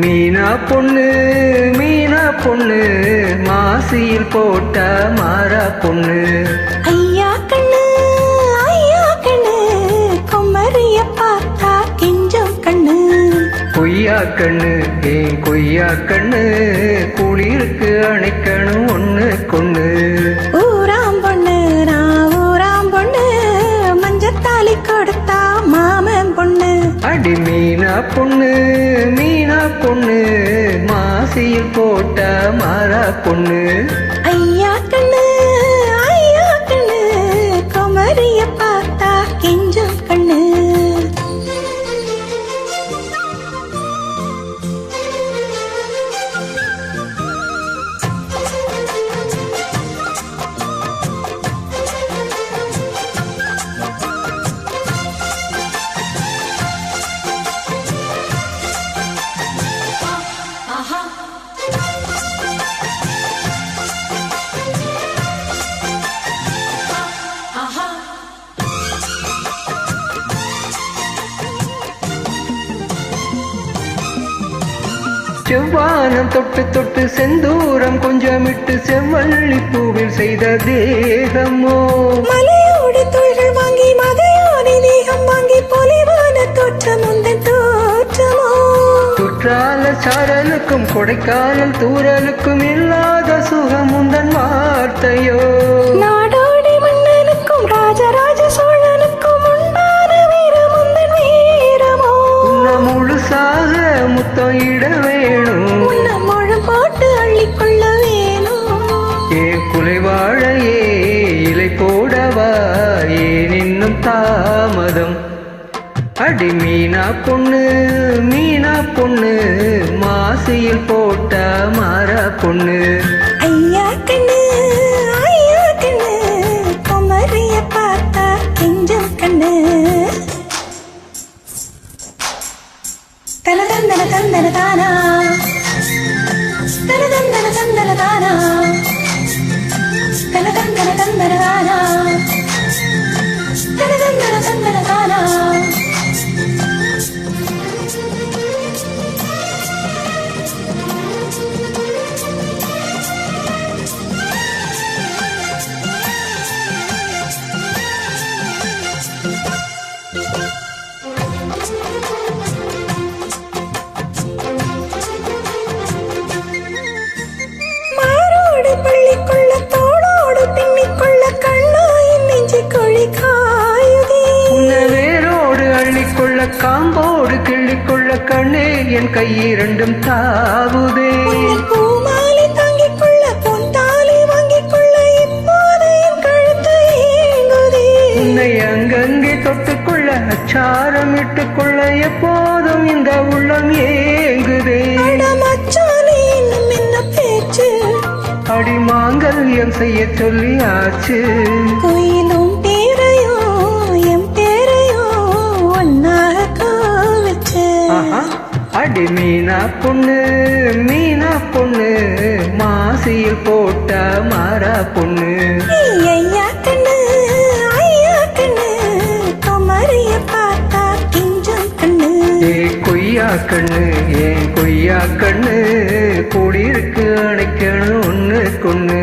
மீனா பொண்ணு மீனா பொண்ணு மாசியில் போட்ட மாறா பொண்ணு. ஐயா கண்ணு ஐயா கண்ணு குமரிய பார்த்தா கெஞ்சம் கண்ணு. கொய்யா கண்ணு ஏன் கொய்யா கண்ணு குளிருக்கு அணைக்கணும் ஒண்ணு கொண்ணு. ஊராம் பொண்ணு நான் ஊராம் பொண்ணு மஞ்சத்தாலி கொடுத்தா மாமன் பொண்ணு. அடி மீனா பொண்ணு போட்ட மாறா பொண்ணு. ஐயா கண்ணு ஐயா கண்ணு குமரிய செவ்வானம் தொட்டு தொட்டு செந்தூரம் கொஞ்சமிட்டு செவ்வள்ளி பூவில் செய்த தேகமோ? மலையோடு தொழில்கள் வாங்கி மதையோடு தேகம் வாங்கி பொலிவான தோற்றம் உந்தன் தோற்றமோ? குற்றால சாரலுக்கும் கொடைக்கானல் தூரலுக்கும் இல்லாத சுகம் உந்தன் வார்த்தையோ? நாடோடி குலைவாழையே இலை போடவா ஏன் இன்னும் தாமதம்? அடி மீனா பொண்ணு மீனா பொண்ணு மாசியில் போட்ட மாறா பொண்ணு. ஐயா கண்ணு ஐயா கண்ணு குமரிய பார்த்தா கெஞ்சம் கண்ணு. தனதந்தன தந்தன தனதானா? வேரோடு அள்ளிக்கொள்ள காம்போடு கிள்ளிக்கொள்ள கண்ணே என் கை இரண்டும் தாவுதே. என் அங்கங்கே தொட்டுக்கொள்ள அச்சாரம் இட்டுக்கொள்ள எப்போதும் இந்த உள்ளம் ஏங்குதே. அட மச்சானே இன்னும் என்ன பேச்சு? அடி மாங்கல்யம் செய்ய சொல்லி ஆச்சு. கோயிலும் மீனா பொண்ணு மீனா பொண்ணு. மாசியில் போட்ட மாறா பொண்ணு. ஐயா கண்ணு ஐயா கண்ணு. குமரிய பார்த்தா கிஞ்சம் கண்ணு. ஏ கொய்யா கண்ணு ஏன் கொய்யா கண்ணு. கூடியிருக்கு அணைக்கணும் ஒண்ணு கொண்ணு.